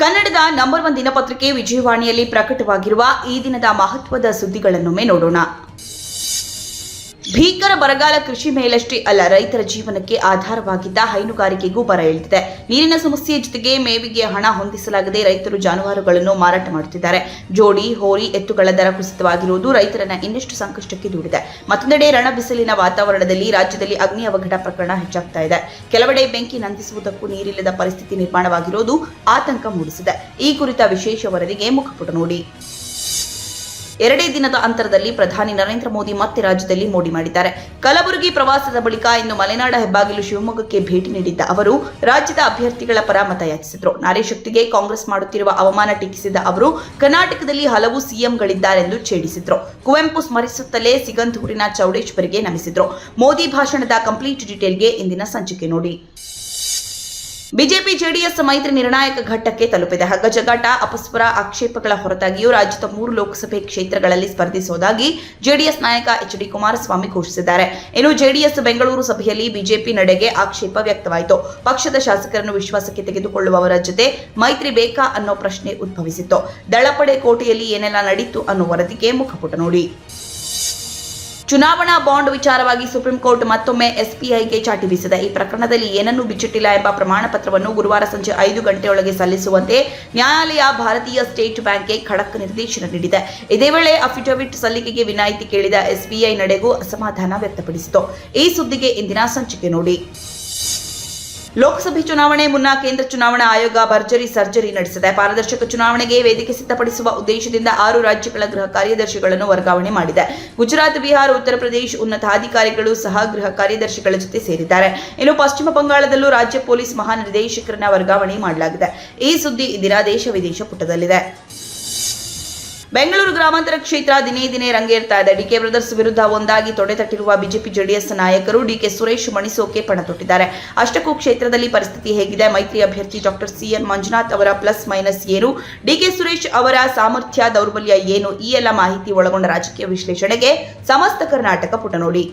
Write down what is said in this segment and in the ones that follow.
ಕನ್ನಡದ number one ದಿನಪತ್ರಿಕೆ ವಿಜಯವಾಣಿಯಲ್ಲಿ ಪ್ರಕಟವಾಗಿರುವ ಈ ದಿನದ ಮಹತ್ವದ ಸುದ್ದಿಗಳನ್ನೊಮ್ಮೆ ನೋಡೋಣ. ಭೀಕರ ಬರಗಾಲ ಕೃಷಿ ಮೇಲಷ್ಟೇ ಅಲ್ಲ, ರೈತರ ಜೀವನಕ್ಕೆ ಆಧಾರವಾಗಿದ್ದ ಹೈನುಗಾರಿಕೆಗೂ ಬರ ಇಳಿದಿದೆ. ನೀರಿನ ಸಮಸ್ಯೆ ಜೊತೆಗೆ ಮೇವಿಗೆ ಹಣ ಹೊಂದಿಸಲಾಗದೆ ರೈತರು ಜಾನುವಾರುಗಳನ್ನು ಮಾರಾಟ ಮಾಡುತ್ತಿದ್ದಾರೆ. ಜೋಡಿ, ಹೋರಿ, ಎತ್ತುಗಳ ದರ ಕುಸಿತವಾಗಿರುವುದು ರೈತರನ್ನ ಇನ್ನಷ್ಟು ಸಂಕಷ್ಟಕ್ಕೆ ದೂಡಿದೆ. ಮತ್ತೊಂದೆಡೆ ರಣ ಬಿಸಿಲಿನ ವಾತಾವರಣದಲ್ಲಿ ರಾಜ್ಯದಲ್ಲಿ ಅಗ್ನಿ ಅವಘಡ ಪ್ರಕರಣ ಹೆಚ್ಚಾಗ್ತಾ ಇದೆ. ಕೆಲವೆಡೆ ಬೆಂಕಿ ನಂದಿಸುವುದಕ್ಕೂ ನೀರಿಲ್ಲದ ಪರಿಸ್ಥಿತಿ ನಿರ್ಮಾಣವಾಗಿರುವುದು ಆತಂಕ ಮೂಡಿಸಿದೆ. ಈ ಕುರಿತ ವಿಶೇಷ ವರದಿಗೆ ಮುಖಪುಟ ನೋಡಿ. ಎರಡೇ ದಿನದ ಅಂತರದಲ್ಲಿ ಪ್ರಧಾನಿ ನರೇಂದ್ರ ಮೋದಿ ಮತ್ತೆ ರಾಜ್ಯದಲ್ಲಿ ಮೋಡಿ ಮಾಡಿದ್ದಾರೆ. ಕಲಬುರಗಿ ಪ್ರವಾಸದ ಬಳಿಕ ಇಂದು ಮಲೆನಾಡ ಹೆಬ್ಬಾಗಿಲು ಶಿವಮೊಗ್ಗಕ್ಕೆ ಭೇಟಿ ನೀಡಿದ್ದ ಅವರು, ರಾಜ್ಯದ ಅಭ್ಯರ್ಥಿಗಳ ಪರ ಮತ ಯಾಚಿಸಿದ್ರು ನಾರಿ ಶಕ್ತಿಗೆ ಕಾಂಗ್ರೆಸ್ ಮಾಡುತ್ತಿರುವ ಅವಮಾನ ಟೀಕಿಸಿದ ಅವರು, ಕರ್ನಾಟಕದಲ್ಲಿ ಹಲವು ಸಿಎಂಗಳಿದ್ದಾರೆಂದು ಛೇಡಿಸಿದ್ರು. ಕುವೆಂಪು ಸ್ಮರಿಸುತ್ತಲೇ ಸಿಗಂಧೂರಿನ ಚೌಡೇಶ್ವರಿಗೆ ನಮಿಸಿದ್ರು. ಮೋದಿ ಭಾಷಣದ ಕಂಪ್ಲೀಟ್ ಡೀಟೇಲ್ಗೆ ಇಂದಿನ ಸಂಚಿಕೆ ನೋಡಿ. ಬಿಜೆಪಿ ಜೆಡಿಎಸ್ ಮೈತ್ರಿ ನಿರ್ಣಾಯಕ ಘಟ್ಟಕ್ಕೆ ತಲುಪಿದೆ. ಹಗ್ಗಜಗಾಟ ಅಪಸ್ವರ ಆಕ್ಷೇಪಗಳ ಹೊರತಾಗಿಯೂ ರಾಜ್ಯದ ಮೂರು ಲೋಕಸಭೆ ಕ್ಷೇತ್ರಗಳಲ್ಲಿ ಸ್ಪರ್ಧಿಸುವುದಾಗಿ ಜೆಡಿಎಸ್ ನಾಯಕ ಎಚ್ ಡಿ ಕುಮಾರಸ್ವಾಮಿ ಘೋಷಿಸಿದ್ದಾರೆ. ಇನ್ನು ಜೆಡಿಎಸ್ ಬೆಂಗಳೂರು ಸಭೆಯಲ್ಲಿ ಬಿಜೆಪಿ ನಡೆಗೆ ಆಕ್ಷೇಪ ವ್ಯಕ್ತವಾಯಿತು. ಪಕ್ಷದ ಶಾಸಕರನ್ನು ವಿಶ್ವಾಸಕ್ಕೆ ತೆಗೆದುಕೊಳ್ಳುವವರ ಜೊತೆ ಮೈತ್ರಿ ಬೇಕಾ ಅನ್ನೋ ಪ್ರಶ್ನೆ ಉದ್ಭವಿಸಿತ್ತು. ದಳಪಡೆ ಕೋಟೆಯಲ್ಲಿ ಏನೆಲ್ಲ ನಡೀತು ಅನ್ನೋ ವರದಿಗೆ ಮುಖಪುಟ ನೋಡಿ. ಚುನಾವಣಾ ಬಾಂಡ್ ವಿಚಾರವಾಗಿ ಸುಪ್ರೀಂ ಕೋರ್ಟ್ ಮತ್ತೊಮ್ಮೆ ಎಸ್ಪಿಐಗೆ ಚಾಟಿ ಬೀಸಿದೆ. ಈ ಪ್ರಕರಣದಲ್ಲಿ ಏನನ್ನೂ ಬಿಚ್ಚಿಟ್ಟಿಲ್ಲ ಎಂಬ ಪ್ರಮಾಣ ಪತ್ರವನ್ನು ಗುರುವಾರ ಸಂಜೆ ಐದು ಗಂಟೆಯೊಳಗೆ ಸಲ್ಲಿಸುವಂತೆ ನ್ಯಾಯಾಲಯ ಭಾರತೀಯ ಸ್ಟೇಟ್ ಬ್ಯಾಂಕ್ಗೆ ಖಡಕ್ ನಿರ್ದೇಶನ ನೀಡಿದೆ. ಇದೇ ವೇಳೆ ಅಫಿಡವಿಟ್ ಸಲ್ಲಿಕೆಗೆ ವಿನಾಯಿತಿ ಕೇಳಿದ ಎಸ್ಬಿಐ ನಡೆಗೂ ಅಸಮಾಧಾನ ವ್ಯಕ್ತಪಡಿಸಿತು. ಈ ಸುದ್ದಿಗೆ ಇಂದಿನ ಸಂಚಿಕೆ ನೋಡಿ. ಲೋಕಸಭೆ ಚುನಾವಣೆ ಮುನ್ನ ಕೇಂದ್ರ ಚುನಾವಣಾ ಆಯೋಗ ಭರ್ಜರಿ ಸರ್ಜರಿ ನಡೆಸಿದೆ. ಪಾರದರ್ಶಕ ಚುನಾವಣೆಗೆ ವೇದಿಕೆ ಸಿದ್ಧಪಡಿಸುವ ಉದ್ದೇಶದಿಂದ ಆರು ರಾಜ್ಯಗಳ ಗೃಹ ಕಾರ್ಯದರ್ಶಿಗಳನ್ನು ವರ್ಗಾವಣೆ ಮಾಡಿದೆ. ಗುಜರಾತ್, ಬಿಹಾರ, ಉತ್ತರ ಪ್ರದೇಶ ಉನ್ನತಾಧಿಕಾರಿಗಳು ಸಹ ಗೃಹ ಕಾರ್ಯದರ್ಶಿಗಳ ಜೊತೆ ಸೇರಿದ್ದಾರೆ. ಇನ್ನು ಪಶ್ಚಿಮ ಬಂಗಾಳದಲ್ಲೂ ರಾಜ್ಯ ಪೊಲೀಸ್ ಮಹಾನಿರ್ದೇಶಕರನ್ನ ವರ್ಗಾವಣೆ ಮಾಡಲಾಗಿದೆ. ಈ ಸುದ್ದಿ ಇಂದಿನ ದೇಶ ವಿದೇಶ ಪುಟದಲ್ಲಿದೆ. ಬೆಂಗಳೂರು ಗ್ರಾಮಾಂತರ ಕ್ಷೇತ್ರ ದಿನೇ ದಿನೇ ರಂಗೇರ್ತಾ ಇದೆ. ಡಿಕೆ ಬ್ರದರ್ಸ್ ವಿರುದ್ಧ ಒಂದಾಗಿ ತೊಡೆತಟ್ಟಿರುವ ಬಿಜೆಪಿ ಜೆಡಿಎಸ್ ನಾಯಕರು ಡಿಕೆ ಸುರೇಶ್ ಮಣಿಸೋಕೆ ಪಣ ತೊಟ್ಟಿದ್ದಾರೆ. ಅಷ್ಟಕ್ಕೂ ಕ್ಷೇತ್ರದಲ್ಲಿ ಪರಿಸ್ಥಿತಿ ಹೇಗಿದೆ. ಮೈತ್ರಿ ಅಭ್ಯರ್ಥಿ ಡಾಕ್ಟರ್ ಸಿಎನ್ ಮಂಜುನಾಥ್ ಅವರ ಪ್ಲಸ್ ಮೈನಸ್ ಏನು? ಡಿಕೆ ಸುರೇಶ್ ಅವರ ಸಾಮರ್ಥ್ಯ, ದೌರ್ಬಲ್ಯ ಏನು? ಈ ಎಲ್ಲ ಮಾಹಿತಿ ಒಳಗೊಂಡ ರಾಜಕೀಯ ವಿಶ್ಲೇಷಣೆಗೆ ಸಮಸ್ತ ಕರ್ನಾಟಕ ಪುಟ ನೋಡಿ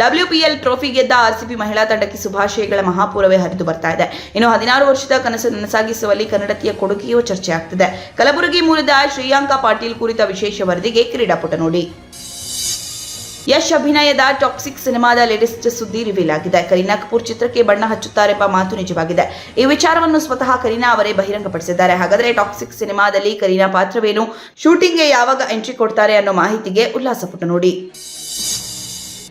ಡಬ್ಲ್ಯೂಪಿಎಲ್ ಟ್ರೋಫಿ ಗೆದ್ದ ಆರ್ಸಿಬಿ ಮಹಿಳಾ ತಂಡಕ್ಕೆ ಶುಭಾಶಯಗಳ ಮಹಾಪೂರವೇ ಹರಿದು ಬರ್ತಾ ಇದೆ. ಇನ್ನು ಹದಿನಾರು ವರ್ಷದ ಕನಸು ನನಸಾಗಿಸುವಲ್ಲಿ ಕನ್ನಡತಿಯ ಕೊಡುಗೆಯೂ ಚರ್ಚೆ ಆಗ್ತಿದೆ. ಕಲಬುರಗಿ ಮೂಲದ ಶ್ರೇಯಾಂಕ ಪಾಟೀಲ್ ಕುರಿತ ವಿಶೇಷ ವರದಿಗೆ ಕ್ರೀಡಾಪಟ ನೋಡಿ. ಯಶ್ ಅಭಿನಯದ ಟಾಕ್ಸಿಕ್ ಸಿನಿಮಾದ ಲೇಟೆಸ್ಟ್ ಸುದ್ದಿ ರಿವೀಲ್ ಆಗಿದೆ. ಕರೀನಾ ಕಪೂರ್ ಚಿತ್ರಕ್ಕೆ ಬಣ್ಣ ಹಚ್ಚುತ್ತಾರೆಂಬ ಮಾತು ನಿಜವಾಗಿದೆ. ಈ ವಿಚಾರವನ್ನು ಸ್ವತಃ ಕರೀನಾ ಅವರೇ ಬಹಿರಂಗಪಡಿಸಿದ್ದಾರೆ. ಹಾಗಾದರೆ ಟಾಕ್ಸಿಕ್ ಸಿನಿಮಾದಲ್ಲಿ ಕರೀನಾ ಪಾತ್ರವೇನು? ಶೂಟಿಂಗ್ಗೆ ಯಾವಾಗ ಎಂಟ್ರಿ ಕೊಡ್ತಾರೆ ಅನ್ನೋ ಮಾಹಿತಿಗೆ ಉಲ್ಲಾಸ ಪುಟ ನೋಡಿ.